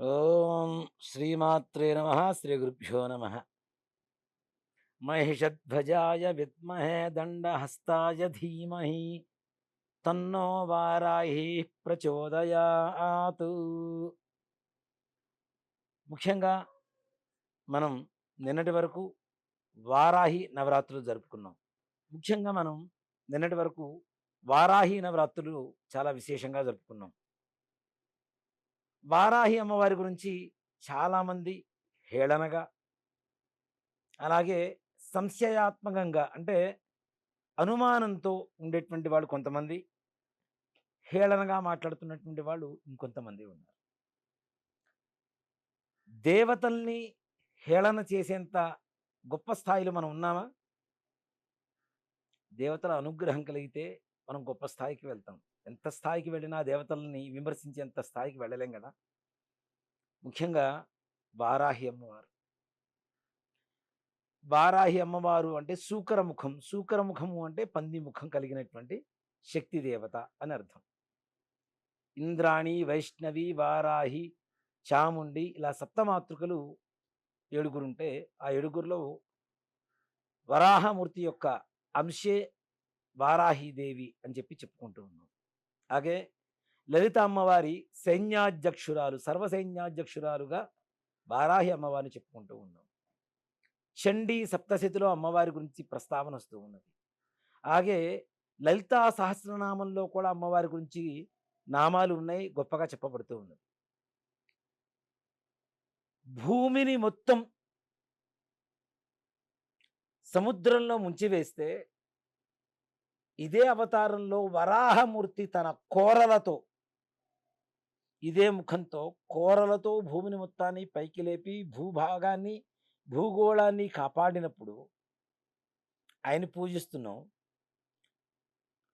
ఓం శ్రీమాత్రే నమ శ్రీ గురుభ్యో నమ. మహిషధ్వజాయ విద్మహే దండహస్తాయ ధీమహి. తన్నో వారాహి ప్రచోదయాతు. ముఖ్యంగా మనం నిన్నటి వరకు వారాహి నవరాత్రులు జరుపుకున్నాం. ముఖ్యంగా మనం నిన్నటి వరకు వారాహి నవరాత్రులు చాలా విశేషంగా జరుపుకున్నాం. వారాహి అమ్మవారి గురించి చాలామంది హేళనగా అలాగే సంశయాత్మకంగా అంటే అనుమానంతో ఉండేటువంటి వాళ్ళు కొంతమంది హేళనగా మాట్లాడుతున్నటువంటి వాళ్ళు ఇంకొంతమంది ఉన్నారు. దేవతల్ని హేళన చేసేంత గొప్ప స్థాయిలో మనం ఉన్నామా? దేవతల అనుగ్రహం కలిగితే మనం గొప్ప స్థాయికి వెళ్తాం. ఎంత స్థాయికి వెళ్ళినా దేవతల్ని విమర్శించేంత స్థాయికి వెళ్ళలేం కదా? ముఖ్యంగా వారాహి అమ్మవారు. వారాహి అమ్మవారు అంటే సూకర ముఖం సూకర అంటే పంది ముఖం కలిగినటువంటి శక్తి దేవత అని అర్థం. ఇంద్రాణి వైష్ణవి వారాహి చాముండి ఇలా సప్తమాతృకలు ఏడుగురుంటే ఆ ఏడుగురులో వరాహమూర్తి యొక్క అంశే వారాహీదేవి అని చెప్పి చెప్పుకుంటూ ఉన్నాం. అలాగే లలిత అమ్మవారి సైన్యాధ్యక్షురాలు సర్వసైన్యాధ్యక్షురాలుగా వారాహి అమ్మవారిని చెప్పుకుంటూ ఉన్నాం. చండీ సప్తశతిలో అమ్మవారి గురించి ప్రస్తావన వస్తూ ఉన్నది. అలాగే లలితా సహస్రనామంలో కూడా అమ్మవారి గురించి నామాలు ఉన్నాయి గొప్పగా చెప్పబడుతూ ఉన్నది. భూమిని మొత్తం సముద్రంలో ముంచివేస్తే ఇదే అవతారంలో వరాహమూర్తి తన కోరలతో ఇదే ముఖంతో కోరలతో భూమిని మొత్తాన్ని పైకి లేపి భూభాగాన్ని భూగోళాన్ని కాపాడినప్పుడు ఆయన పూజిస్తున్నాం.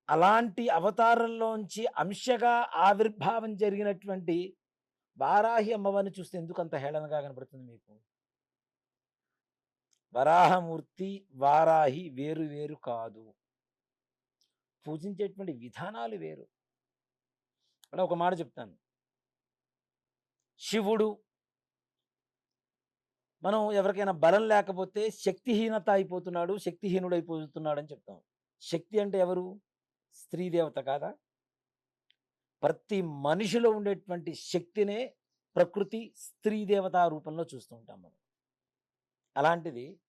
అలాంటి అవతారంలోంచి అంశగా ఆవిర్భావం జరిగినటువంటి వారాహి అమ్మవారిని చూస్తే ఎందుకు అంత హేళనగా కనపడుతుంది మీకు? వరాహమూర్తి వారాహి వేరు వేరు కాదు. పూజించేటువంటి విధానాలు వేరు. అలా ఒక మాట చెప్తాను. శివుడు మనం ఎవరికైనా బలం లేకపోతే శక్తిహీనత అయిపోతున్నాడు శక్తిహీనుడు అయిపోతున్నాడు అని చెప్తాం. శక్తి అంటే ఎవరు? స్త్రీ దేవత కాదా? ప్రతి మనిషిలో ఉండేటువంటి శక్తినే ప్రకృతి స్త్రీ దేవత రూపంలో చూస్తూ ఉంటాం మనం. అలాంటిది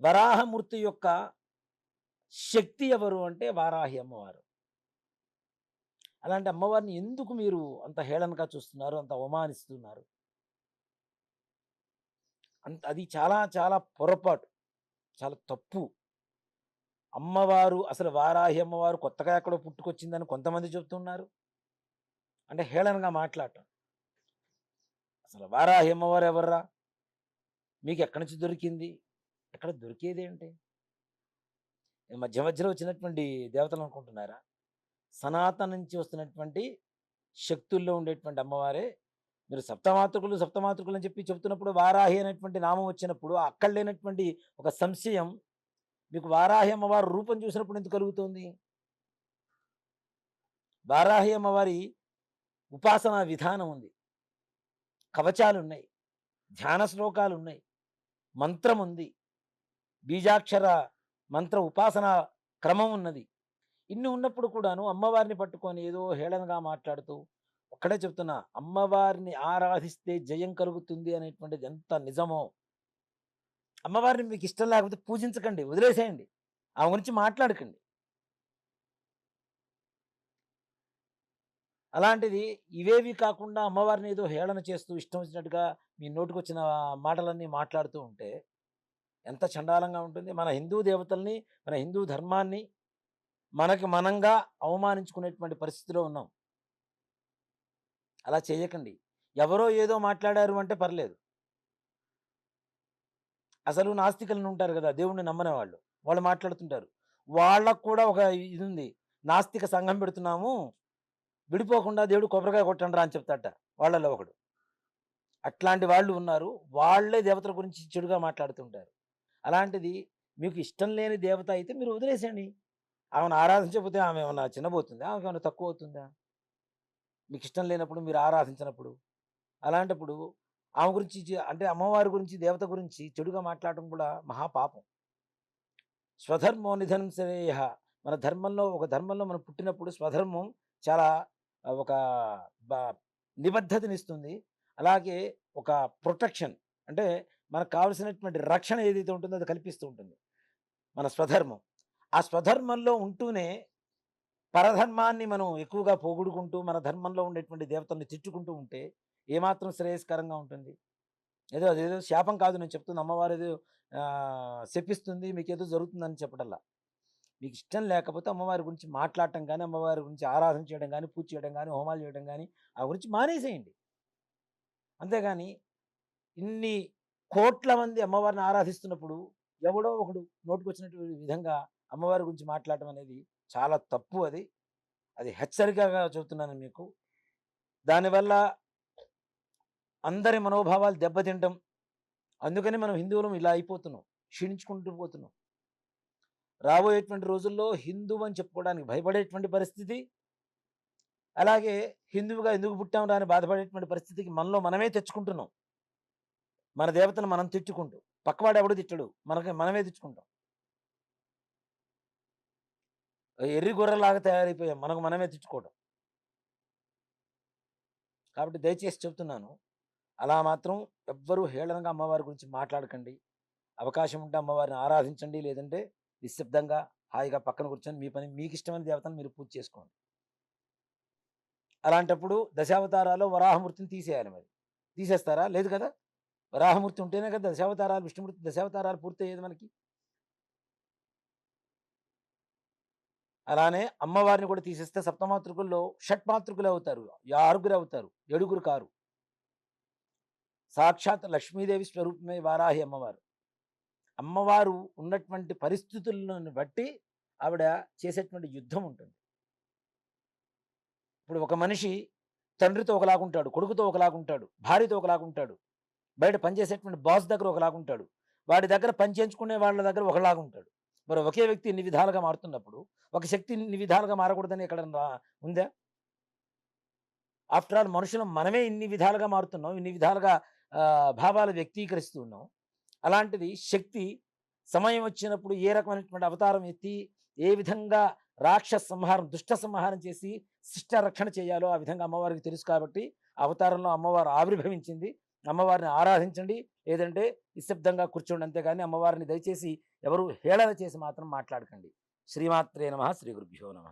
వరాహమూర్తి యొక్క శక్తి ఎవరు అంటే వారాహి అమ్మవారు. అలాంటి అమ్మవారిని ఎందుకు మీరు అంత హేళనగా చూస్తున్నారు అంత అవమానిస్తున్నారు? అంత అది చాలా చాలా పొరపాటు. చాలా తప్పు. అమ్మవారు అసలు వారాహి అమ్మవారు కొత్తగా ఎక్కడో పుట్టుకొచ్చిందని కొంతమంది చెప్తున్నారు అంటే హేళనగా మాట్లాడటం. అసలు వారాహి అమ్మవారు ఎవర్రా? మీకు ఎక్కడి నుంచి దొరికింది? ఎక్కడ దొరికేది ఏంటి మధ్య మధ్యలో వచ్చినటువంటి దేవతలు అనుకుంటున్నారా? సనాతన నుంచి వస్తున్నటువంటి శక్తుల్లో ఉండేటువంటి అమ్మవారే. మీరు సప్తమాతృకులు సప్తమాతృకులు అని చెప్పి చెప్తున్నప్పుడు వారాహి అనేటువంటి నామం వచ్చినప్పుడు అక్కడ లేనటువంటి ఒక సంశయం మీకు వారాహి అమ్మవారి రూపం చూసినప్పుడు ఎందుకు కలుగుతుంది? వారాహి అమ్మవారి ఉపాసనా విధానం ఉంది. కవచాలు ఉన్నాయి. ధ్యాన శ్లోకాలు ఉన్నాయి. మంత్రం ఉంది. బీజాక్షర మంత్ర ఉపాసన క్రమం ఉన్నది. ఇన్ని ఉన్నప్పుడు కూడాను అమ్మవారిని పట్టుకొని ఏదో హేళనగా మాట్లాడుతూ ఒక్కడే చెప్తున్నా అమ్మవారిని ఆరాధిస్తే జయం కలుగుతుంది అనేటువంటిది ఎంత నిజమో. అమ్మవారిని మీకు ఇష్టం లేకపోతే పూజించకండి వదిలేసేయండి. ఆమె గురించి మాట్లాడకండి. అలాంటిది ఇవేవి కాకుండా అమ్మవారిని ఏదో హేళన చేస్తూ ఇష్టం వచ్చినట్టుగా మీ నోటికొచ్చిన మాటలన్నీ మాట్లాడుతూ ఉంటే ఎంత చండాలంగా ఉంటుంది. మన హిందూ దేవతల్ని మన హిందూ ధర్మాన్ని మనకి మనంగా అవమానించుకునేటువంటి పరిస్థితిలో ఉన్నాం. అలా చేయకండి. ఎవరో ఏదో మాట్లాడారు అంటే పర్లేదు. అసలు నాస్తికులను ఉంటారు కదా దేవుణ్ణి నమ్మనే వాళ్ళు వాళ్ళు మాట్లాడుతుంటారు. వాళ్ళకు కూడా ఒక ఇది ఉంది నాస్తిక సంఘం పెడుతున్నాము. విడిపోకుండా దేవుడు కొబ్బరికాయ కొట్టండి అని చెప్తాట వాళ్ళలో ఒకడు. అట్లాంటి వాళ్ళు ఉన్నారు. వాళ్ళే దేవతల గురించి చెడుగా మాట్లాడుతుంటారు. అలాంటిది మీకు ఇష్టం లేని దేవత అయితే మీరు వదిలేసేయండి. ఆమెను ఆరాధించకపోతే ఆమె ఏమన్నా చిన్నబోతుందా? ఆమెకు ఏమైనా తక్కువ అవుతుందా మీకు ఇష్టం లేనప్పుడు మీరు ఆరాధించినప్పుడు. అలాంటప్పుడు ఆమె గురించి అంటే అమ్మవారి గురించి దేవత గురించి చెడుగా మాట్లాడటం కూడా మహాపాపం. స్వధర్మో నిధనం శ్రేయ మన ధర్మంలో ఒక ధర్మంలో మనం పుట్టినప్పుడు స్వధర్మం చాలా ఒక బ- నిబద్ధతనిస్తుంది. అలాగే ఒక ప్రొటెక్షన్. అంటే మనకు కావలసినటువంటి రక్షణ ఏదైతే ఉంటుందో అది కల్పిస్తూ ఉంటుంది. మన స్వధర్మం. ఆ స్వధర్మంలో ఉంటూనే పరధర్మాన్ని మనం ఎక్కువగా పోగొడుకుంటూ మన ధర్మంలో ఉండేటువంటి దేవతల్ని తిట్టుకుంటూ ఉంటే ఏమాత్రం శ్రేయస్కరంగా ఉంటుంది. ఏదో అదేదో శాపం కాదు నేను చెప్తుంది. అమ్మవారు ఏదో శపిస్తుంది మీకు ఏదో జరుగుతుందని చెప్పటల్లా. మీకు ఇష్టం లేకపోతే అమ్మవారి గురించి మాట్లాడటం కానీ అమ్మవారి గురించి ఆరాధన చేయడం కానీ పూజ చేయడం కానీ హోమాలు చేయడం కానీ ఆ గురించి మానేసేయండి. అంతేగాని ఇన్ని కోట్ల మంది అమ్మవారిని ఆరాధిస్తున్నప్పుడు ఎవడో ఒకడు నోటుకొచ్చినటువంటి విధంగా అమ్మవారి గురించి మాట్లాడటం అనేది చాలా తప్పు అది. అది హెచ్చరికగా చెబుతున్నాను మీకు. దానివల్ల అందరి మనోభావాలు దెబ్బతింటాం. అందుకని మనం హిందువులం ఇలా అయిపోతున్నాం. క్షీణించుకుంటూ పోతున్నాం. రాబోయేటువంటి రోజుల్లో హిందువు అని చెప్పుకోవడానికి భయపడేటువంటి పరిస్థితి. అలాగే హిందువుగా ఎందుకు పుట్టాం రాని బాధపడేటువంటి పరిస్థితికి మనలో మనమే తెచ్చుకుంటున్నాం. మన దేవతను మనం తిట్టుకుంటూ. పక్కవాడు ఎవడు తిట్టడు. మనకి మనమే తెచ్చుకుంటాం ఎర్రి గొర్రెలాగా తయారైపోయాం. మనకు మనమే తిట్టుకోవడం కాబట్టి దయచేసి చెప్తున్నాను. అలా మాత్రం ఎవ్వరూ హేళనగా అమ్మవారి గురించి మాట్లాడకండి. అవకాశం ఉంటే అమ్మవారిని ఆరాధించండి. లేదంటే నిశ్శబ్దంగా హాయిగా పక్కన కూర్చొని మీ పని మీకు ఇష్టమైన దేవతను మీరు పూజ చేసుకోండి. అలాంటప్పుడు దశావతారాలు వరాహమూర్తిని తీసేయాలి మరి. తీసేస్తారా? లేదు కదా? వరాహమూర్తి ఉంటేనే కదా దశావతారాలు విష్ణుమూర్తి దశావతారాలు పూర్తయ్యేది మనకి. అలానే అమ్మవారిని కూడా తీసేస్తే సప్తమాతృకుల్లో షట్మాతృకులు అవుతారు. ఆరుగురు అవుతారు. ఏడుగురు కారు. సాక్షాత్ లక్ష్మీదేవి స్వరూపమే వారాహి అమ్మవారు. అమ్మవారు ఉన్నటువంటి పరిస్థితులను బట్టి ఆవిడ చేసేటువంటి యుద్ధం ఉంటుంది. ఇప్పుడు ఒక మనిషి తండ్రితో ఒకలాగుంటాడు కొడుకుతో ఒకలాగుంటాడు భార్యతో ఒకలాగుంటాడు. బయట పనిచేసేటువంటి బాస్ దగ్గర ఒకలాగుంటాడు. వాడి దగ్గర పని చేయించుకునే వాళ్ళ దగ్గర ఒకలాగుంటాడు. మరి ఒకే వ్యక్తి ఇన్ని విధాలుగా మారుతున్నప్పుడు ఒక శక్తి ఇన్ని విధాలుగా మారకూడదని ఎక్కడ ఉందా? ఆఫ్టర్ ఆల్ మనుషులు మనమే ఇన్ని విధాలుగా మారుతున్నాం ఇన్ని విధాలుగా భావాలు వ్యక్తీకరిస్తూ ఉన్నాం. అలాంటిది శక్తి సమయం వచ్చినప్పుడు ఏ రకమైనటువంటి అవతారం ఎత్తి ఏ విధంగా రాక్షస సంహారం దుష్ట సంహారం చేసి శిష్ట రక్షణ చేయాలో ఆ విధంగా అమ్మవారికి తెలుసు కాబట్టి అవతారంలో అమ్మవారు ఆవిర్భవించింది. అమ్మవారిని ఆరాధించండి. లేదంటే నిశ్శబ్దంగా కూర్చోండి అంతేగాని అమ్మవారిని దయచేసి ఎవరు హేళన చేసి మాత్రం మాట్లాడకండి. శ్రీమాత్రే నమ శ్రీ గురుభ్యో నమ.